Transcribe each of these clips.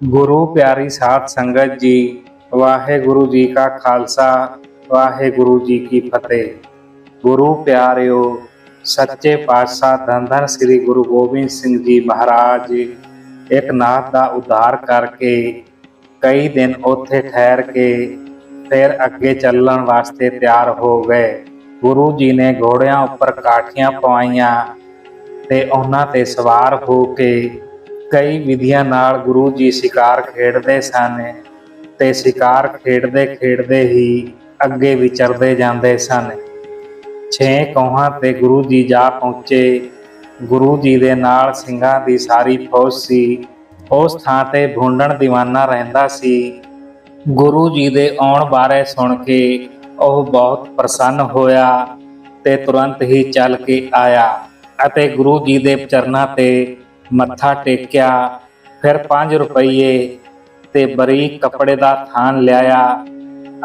ਗੁਰੂ ਪਿਆਰੀ ਸਾਧ ਸੰਗਤ ਜੀ, ਵਾਹਿਗੁਰੂ ਜੀ ਕਾ ਖਾਲਸਾ, ਵਾਹਿਗੁਰੂ ਜੀ ਕੀ ਫਤਿਹ। ਗੁਰੂ ਪਿਆਰਿਓ, ਸੱਚੇ ਪਾਤਸ਼ਾਹ ਧੰਨ ਧੰਨ ਸ੍ਰੀ ਗੁਰੂ ਗੋਬਿੰਦ ਸਿੰਘ ਜੀ ਮਹਾਰਾਜ ਇੱਕ ਨਾਥ ਦਾ ਉਧਾਰ ਕਰਕੇ ਕਈ ਦਿਨ ਉੱਥੇ ਠਹਿਰ ਕੇ ਫਿਰ ਅੱਗੇ ਚੱਲਣ ਵਾਸਤੇ ਤਿਆਰ ਹੋ ਗਏ। ਗੁਰੂ ਜੀ ਨੇ ਘੋੜਿਆਂ ਉੱਪਰ ਕਾਠੀਆਂ ਪਵਾਈਆਂ ਤੇ ਉਹਨਾਂ ਤੇ ਸਵਾਰ ਹੋ ਕੇ ਕਈ ਵਿਧੀਆਂ ਨਾਲ ਗੁਰੂ ਜੀ ਸ਼ਿਕਾਰ ਖੇਡਦੇ ਸਨ ਤੇ ਸ਼ਿਕਾਰ ਖੇਡਦੇ ਖੇਡਦੇ ਹੀ ਅੱਗੇ ਵਿਚਰਦੇ ਜਾਂਦੇ ਸਨ। ਛੇ ਕੌਹਾਂ ਤੇ ਗੁਰੂ ਜੀ ਜਾ ਪਹੁੰਚੇ। ਗੁਰੂ ਜੀ ਦੇ ਨਾਲ ਸਿੰਘਾਂ ਦੀ ਸਾਰੀ ਫੌਜ ਸੀ। ਉਸ ਥਾਂ ਤੇ ਭੁੰਡਣ ਦੀਵਾਨਾ ਰਹਿੰਦਾ ਸੀ। ਗੁਰੂ ਜੀ ਦੇ ਆਉਣ ਬਾਰੇ ਸੁਣ ਕੇ ਉਹ ਬਹੁਤ ਪ੍ਰਸੰਨ ਹੋਇਆ ਤੇ ਤੁਰੰਤ ਹੀ ਚੱਲ ਕੇ ਆਇਆ ਅਤੇ ਗੁਰੂ ਜੀ ਦੇ ਚਰਨਾਂ ਤੇ ਮੱਥਾ ਟੇਕਿਆ, ਫਿਰ 5 ਰੁਪਏ ਤੇ ਬਰੀਕ ਕੱਪੜੇ ਦਾ ਥਾਨ ਲਿਆਇਆ।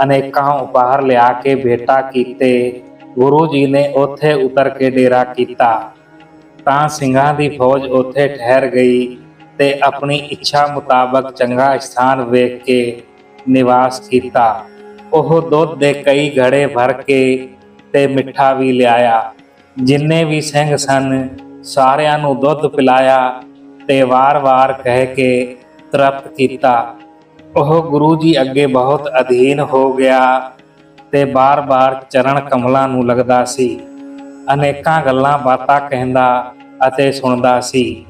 ਅਨੇਕਾਂ ਉਪਹਾਰ ਲਿਆ ਕੇ ਭੇਟਾ ਕੀਤੇ। ਗੁਰੂ ਜੀ ਨੇ ਉੱਥੇ ਉਤਰ ਕੇ ਡੇਰਾ ਕੀਤਾ। ਤਾਂ ਸਿੰਘਾਂ ਦੀ ਫੌਜ ਉੱਥੇ ਠਹਿਰ ਗਈ ਤੇ ਆਪਣੀ ਇੱਛਾ ਮੁਤਾਬਕ ਚੰਗਾ ਸਥਾਨ ਵੇਖ ਕੇ ਨਿਵਾਸ ਕੀਤਾ। ਉਹ ਦੁੱਧ ਦੇ ਕਈ ਘੜੇ ਭਰ ਕੇ ਤੇ ਮਿੱਠਾ ਵੀ ਲਿਆਇਆ। ਜਿੰਨੇ ਵੀ ਸਿੰਘ ਸਨ ਸਾਰਿਆਂ ਨੂੰ ਦੁੱਧ ਪਿਲਾਇਆ ਤੇ ਵਾਰ-ਵਾਰ ਕਹਿ ਕੇ ਤ੍ਰਿਪਤ ਕੀਤਾ। ਉਹ ਗੁਰੂ ਜੀ ਅੱਗੇ ਬਹੁਤ ਅਧੀਨ ਹੋ ਗਿਆ ਤੇ ਬਾਰ-ਬਾਰ ਚਰਨ ਕਮਲਾਂ ਨੂੰ ਲੱਗਦਾ ਸੀ। ਅਨੇਕਾਂ ਗੱਲਾਂ ਬਾਤਾਂ ਕਹਿੰਦਾ ਅਤੇ ਸੁਣਦਾ ਸੀ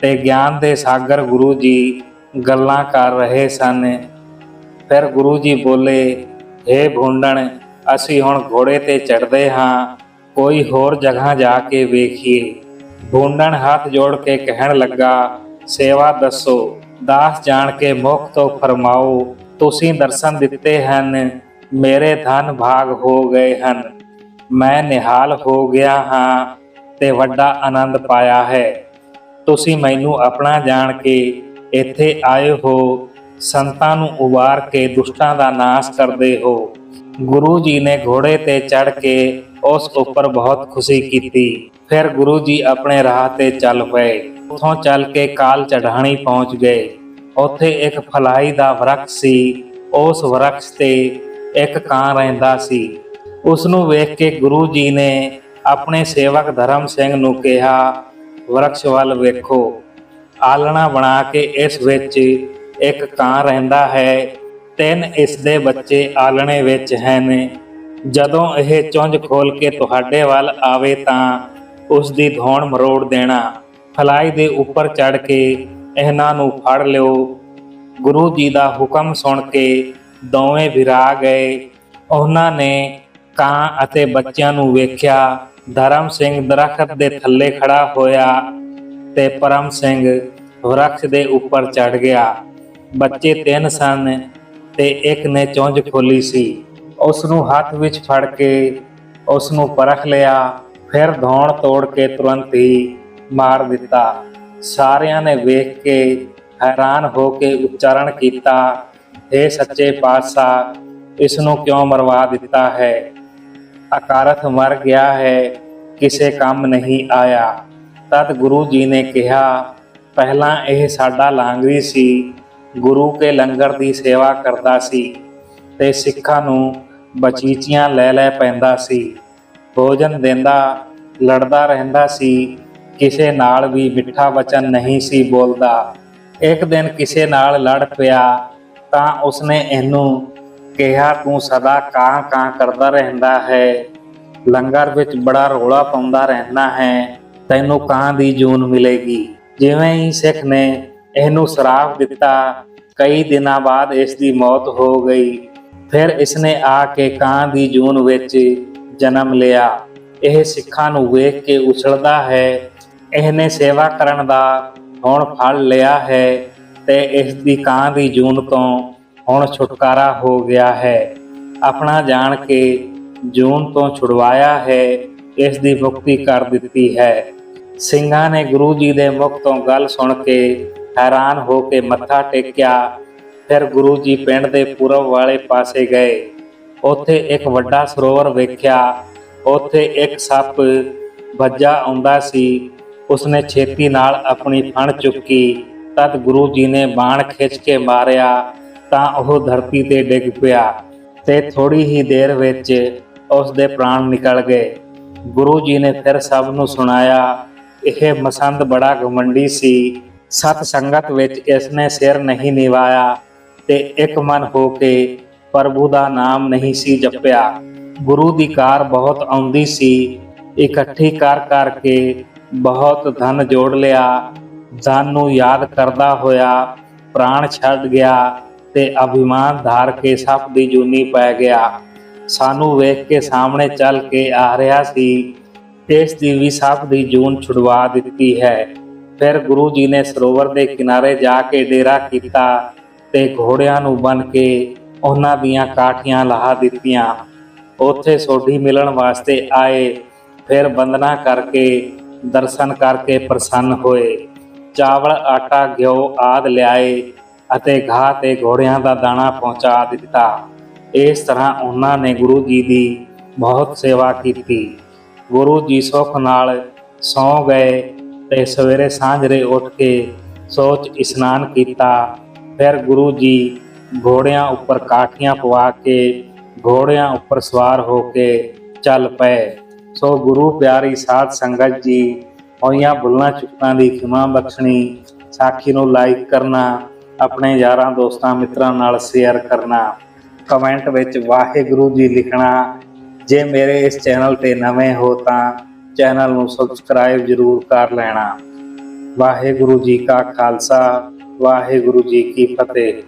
ਤੇ ਗਿਆਨ ਦੇ ਸਾਗਰ ਗੁਰੂ ਜੀ ਗੱਲਾਂ ਕਰ ਰਹੇ ਸਨ। ਫਿਰ ਗੁਰੂ ਜੀ ਬੋਲੇ हे ਭੁੰਡਣ, ਅਸੀਂ ਹੁਣ ਘੋੜੇ ਤੇ ਚੜਦੇ ਹਾਂ, ਕੋਈ ਹੋਰ ਜਗ੍ਹਾ ਜਾ ਕੇ ਵੇਖੀਏ। ਭੁੰਡਣ ਹੱਥ ਜੋੜ ਕੇ ਕਹਿਣ ਲੱਗਾ, ਸੇਵਾ ਦੱਸੋ, ਦਾਸ ਜਾਣ ਕੇ ਮੁਖ ਤੋਂ ਫਰਮਾਓ, ਤੁਸੀਂ ਦਰਸ਼ਨ ਦਿੱਤੇ ਹਨ, ਮੇਰੇ ਧਨ ਭਾਗ ਹੋ ਗਏ ਹਨ। ਮੈਂ ਨਿਹਾਲ ਹੋ ਗਿਆ ਹਾਂ ਤੇ ਵੱਡਾ ਆਨੰਦ ਪਾਇਆ ਹੈ। ਤੁਸੀਂ ਮੈਨੂੰ ਆਪਣਾ ਜਾਣ ਕੇ ਇੱਥੇ ਆਏ ਹੋ, ਸੰਤਾਂ ਨੂੰ ਉਬਾਰ ਕੇ ਦੁਸ਼ਟਾਂ ਦਾ ਨਾਸ਼ ਕਰਦੇ ਹੋ। ਗੁਰੂ ਜੀ ਨੇ ਘੋੜੇ ਤੇ ਚੜ ਕੇ ਉਸ ਉੱਪਰ ਬਹੁਤ ਖੁਸ਼ੀ ਕੀਤੀ। ਫਿਰ ਗੁਰੂ ਜੀ ਆਪਣੇ ਰਾਹ ਤੇ ਚੱਲ ਪਏ। ਉਥੋਂ ਚੱਲ ਕੇ ਕਾਲ ਚੜਾਣੀ ਪਹੁੰਚ ਗਏ। ਉੱਥੇ ਇੱਕ ਫਲਾਈ ਦਾ ਵਰਖ ਸੀ। ਉਸ ਵਰਖ ਤੇ ਇੱਕ ਕਾਂ ਰਹਿੰਦਾ ਸੀ। ਉਸ ਨੂੰ ਵੇਖ ਕੇ ਗੁਰੂ ਜੀ ਨੇ ਆਪਣੇ ਸੇਵਕ ਧਰਮ ਸਿੰਘ ਨੂੰ ਕਿਹਾ, ਵਰਕਸ਼ ਵੱਲ ਵੇਖੋ। ਆਲਣਾ ਬਣਾ ਕੇ ਇਸ ਵਿੱਚ ਇੱਕ ਕਾਂ ਰਹਿੰਦਾ ਹੈ। ਤਿੰਨ ਇਸ ਦੇ ਬੱਚੇ ਆਲਣੇ ਵਿੱਚ ਹਨ। ਜਦੋਂ ਇਹ ਚੁੰਝ ਖੋਲ ਕੇ ਤੁਹਾਡੇ ਵੱਲ ਆਵੇ ਤਾਂ ਉਸ ਦੀ ਧੌਣ ਮਰੋੜ ਦੇਣਾ। ਫਲਾਈ ਦੇ ਉੱਪਰ ਚੜ ਕੇ ਇਹਨਾਂ ਨੂੰ ਫੜ ਲਿਓ। ਗੁਰੂ ਜੀ ਦਾ ਹੁਕਮ ਸੁਣ ਕੇ ਦੋਵੇਂ ਵਿਰਾ ਗਏ। ਉਹਨਾਂ ਨੇ ਕਾਂ ਅਤੇ ਬੱਚਿਆਂ ਨੂੰ ਵੇਖਿਆ। ਧਰਮ ਸਿੰਘ ਦਰਖਤ ਦੇ ਥੱਲੇ ਖੜਾ ਹੋਇਆ ਤੇ ਪਰਮ ਸਿੰਘ ਵਰਖ ਦੇ ਉੱਪਰ ਚੜ ਗਿਆ। ਬੱਚੇ ਤਿੰਨ ਸਨ ਤੇ ਇੱਕ ਨੇ ਚੁੰਝ ਖੋਲੀ ਸੀ। ਉਸ ਨੂੰ ਹੱਥ ਵਿੱਚ ਫੜ ਕੇ ਉਸ ਨੂੰ ਪਰਖ ਲਿਆ। ਫਿਰ ਧੌਣ ਤੋੜ ਕੇ ਤੁਰੰਤ ਹੀ ਮਾਰ ਦਿੱਤਾ। ਸਾਰਿਆਂ ਨੇ ਵੇਖ ਕੇ ਹੈਰਾਨ ਹੋ ਕੇ ਉਚਾਰਨ ਕੀਤਾ हे ਸੱਚੇ ਪਾਤਸ਼ਾਹ ਇਸ ਨੂੰ ਕਿਉਂ ਮਰਵਾ ਦਿੱਤਾ ਹੈ? ਅਕਾਰਥ ਮਰ ਗਿਆ ਹੈ, ਕਿਸੇ ਕੰਮ ਨਹੀਂ ਆਇਆ। ਤਦ ਗੁਰੂ ਜੀ ਨੇ ਕਿਹਾ, ਪਹਿਲਾਂ ਇਹ ਸਾਡਾ ਲਾਂਗਰੀ ਸੀ, ਗੁਰੂ ਕੇ ਲੰਗਰ ਦੀ ਸੇਵਾ ਕਰਦਾ ਸੀ ਤੇ ਸਿੱਖਾਂ ਨੂੰ ਬਚੀਚੀਆਂ ਲੈ ਲੈ ਪੈਂਦਾ ਸੀ। ਭੋਜਨ ਦਿੰਦਾ, ਲੜਦਾ ਰਹਿੰਦਾ ਸੀ। ਕਿਸੇ ਨਾਲ ਵੀ ਮਿੱਠਾ ਵਚਨ ਨਹੀਂ ਸੀ ਬੋਲਦਾ। ਇੱਕ ਦਿਨ ਕਿਸੇ ਨਾਲ ਲੜ ਪਿਆ, ਤਾਂ ਉਸਨੇ ਇਹਨੂੰ ਕਿਹਾ, ਤੂੰ ਸਦਾ ਕਾਂ ਕਾਂ ਕਰਦਾ ਰਹਿੰਦਾ ਹੈ। ਲੰਗਰ ਵਿੱਚ ਬੜਾ ਰੋਲਾ ਪਾਉਂਦਾ ਰਹਿੰਦਾ ਹੈ। ਤੈਨੂੰ ਕਾਂ ਦੀ ਜੂਨ ਮਿਲੇਗੀ। ਜਿਵੇਂ ਹੀ ਸਿੱਖ ਨੇ ਇਹਨੂੰ ਸ਼ਰਾਪ ਦਿੱਤਾ, ਕਈ ਦਿਨਾਂ ਬਾਅਦ ਇਸ ਦੀ ਮੌਤ ਹੋ ਗਈ। ਫਿਰ ਇਸਨੇ ਆ ਕੇ ਕਾਂ ਦੀ ਜੂਨ ਵਿੱਚ ਜਨਮ ਲਿਆ। ਇਹ ਸਿੱਖਾਂ ਨੂੰ ਵੇਖ ਕੇ ਉਛਲਦਾ ਹੈ। ਇਹਨੇ ਸੇਵਾ ਕਰਨ ਦਾ ਹੁਣ ਫਲ ਲਿਆ ਹੈ ਤੇ ਇਸ ਦੀ ਕਾਂ ਦੀ ਜੂਨ ਤੋਂ ਹੁਣ ਛੁਟਕਾਰਾ ਹੋ ਗਿਆ ਹੈ। ਆਪਣਾ ਜਾਣ ਕੇ ਜੂਨ ਤੋਂ ਛੁਡਵਾਇਆ ਹੈ, ਇਸ ਦੀ ਮੁਕਤੀ ਕਰ ਦਿੱਤੀ ਹੈ। ਸਿੰਘਾਂ ਨੇ ਗੁਰੂ ਜੀ ਦੇ ਮੁਖ ਤੋਂ ਗੱਲ ਸੁਣ ਕੇ ਹੈਰਾਨ ਹੋ ਕੇ ਮੱਥਾ ਟੇਕਿਆ। ਫਿਰ ਗੁਰੂ ਜੀ ਪਿੰਡ ਦੇ ਪੂਰਬ ਵਾਲੇ ਪਾਸੇ ਗਏ। ਉੱਥੇ ਇੱਕ ਵੱਡਾ ਸਰੋਵਰ ਵੇਖਿਆ। ਉੱਥੇ ਇੱਕ ਸੱਪ ਵੱਜਾ ਆਉਂਦਾ ਸੀ। ਉਸਨੇ ਛੇਤੀ ਨਾਲ ਆਪਣੀ ਫਣ ਚੁੱਕੀ। ਤਦ ਗੁਰੂ ਜੀ ਨੇ ਬਾਣ ਖਿੱਚ ਕੇ ਮਾਰਿਆ, ਤਾਂ ਉਹ ਧਰਤੀ ਤੇ ਡਿੱਗ ਪਿਆ ਤੇ ਥੋੜੀ ਹੀ ਦੇਰ ਵਿੱਚ ਉਸ ਦੇ ਪ੍ਰਾਣ ਨਿਕਲ ਗਏ। ਗੁਰੂ ਜੀ ਨੇ ਫਿਰ ਸਭ ਨੂੰ ਸੁਣਾਇਆ, ਇਹ ਮਸੰਦ ਬੜਾ ਘਮੰਡੀ ਸੀ। ਸਤ ਸੰਗਤ ਵਿੱਚ ਇਸ ਨੇ ਸਿਰ ਨਹੀਂ ਨਿਵਾਇਆ ਤੇ ਇੱਕ ਮਨ ਹੋ ਕੇ ਪ੍ਰਭੂ ਦਾ ਨਾਮ ਨਹੀਂ ਸੀ ਜਪਿਆ। ਗੁਰੂ ਦੀ ਕਾਰ ਬਹੁਤ ਆਉਂਦੀ ਸੀ। ਇਕੱਠੀ ਕਰ ਕਰਕੇ ਬਹੁਤ ਧਨ ਜੋੜ ਲਿਆ। ਧਨ ਨੂੰ ਯਾਦ ਕਰਦਾ ਹੋਇਆ ਪ੍ਰਾਣ ਛੱਡ ਗਿਆ ਤੇ ਅਭਿਮਾਨ ਧਾਰ ਕੇ ਸੱਪ ਦੀ ਜੂਨੀ ਪੈ ਗਿਆ। ਸਾਨੂੰ ਵੇਖ ਕੇ ਸਾਹਮਣੇ ਚੱਲ ਕੇ ਆ ਰਿਹਾ ਸੀ। ਇਸ ਦੀ ਵੀ ਸੱਪ ਦੀ ਜੂਨ ਛੁਡਵਾ ਦਿੱਤੀ ਹੈ। ਫਿਰ ਗੁਰੂ ਜੀ ਨੇ ਸਰੋਵਰ ਦੇ ਕਿਨਾਰੇ ਜਾ ਕੇ ਡੇਰਾ ਕੀਤਾ ਤੇ ਘੋੜਿਆਂ ਨੂੰ ਬੰਨ ਕੇ ਉਹਨਾਂ ਦੀਆਂ ਕਾਠੀਆਂ ਲਾਹ ਦਿੱਤੀਆਂ। ਉੱਥੇ ਸੋਢੀ ਮਿਲਣ ਵਾਸਤੇ ਆਏ। ਫਿਰ ਬੰਦਨਾ ਕਰਕੇ, ਦਰਸ਼ਨ ਕਰਕੇ ਪ੍ਰਸੰਨ ਹੋਏ। ਚਾਵਲ, ਆਟਾ, ਘਿਓ ਆਦ ਲਿਆਏ ਅਤੇ ਘਾਹ ਤੇ ਘੋੜਿਆਂ ਦਾ ਦਾਣਾ ਪਹੁੰਚਾ ਦਿੱਤਾ। ਇਸ ਤਰ੍ਹਾਂ ਉਹਨਾਂ ਨੇ ਗੁਰੂ ਜੀ ਦੀ ਬਹੁਤ ਸੇਵਾ ਕੀਤੀ। ਗੁਰੂ ਜੀ ਸੁੱਖ ਨਾਲ ਸੌ ਗਏ ਤੇ ਸਵੇਰੇ ਸਾਂਝਰੇ ਉੱਠ ਕੇ ਸੋਚ ਇਸ਼ਨਾਨ ਕੀਤਾ। ਫਿਰ ਗੁਰੂ ਜੀ ਘੋੜਿਆਂ ਉੱਪਰ ਕਾਠੀਆਂ ਪਵਾ ਕੇ, ਘੋੜਿਆਂ ਉੱਪਰ ਸਵਾਰ ਹੋ ਕੇ ਚੱਲ ਪਏ। ਸੋ ਗੁਰੂ ਪਿਆਰੀ ਸਾਧ ਸੰਗਤ ਜੀ, ਹੋਈਆਂ ਭੁੱਲਾਂ ਚੁੱਕਾਂ ਦੀ ਖਿਮਾ ਬਖਸ਼ਣੀ, ਸਾਖੀ ਨੂੰ ਲਾਈਕ ਕਰਨਾ, ਆਪਣੇ ਯਾਰਾਂ ਦੋਸਤਾਂ ਮਿੱਤਰਾਂ ਨਾਲ ਸ਼ੇਅਰ ਕਰਨਾ ਕਮੈਂਟ ਵਿੱਚ ਵਾਹਿਗੁਰੂ ਜੀ ਲਿਖਣਾ। ਜੇ ਮੇਰੇ ਇਸ ਚੈਨਲ ਤੇ ਨਵੇਂ ਹੋ ਤਾਂ ਚੈਨਲ ਨੂੰ ਸਬਸਕ੍ਰਾਈਬ ਜ਼ਰੂਰ ਕਰ ਲੈਣਾ। ਵਾਹਿਗੁਰੂ ਜੀ ਕਾ ਖਾਲਸਾ, ਵਾਹਿਗੁਰੂ ਜੀ ਕੀ ਫਤਿਹ।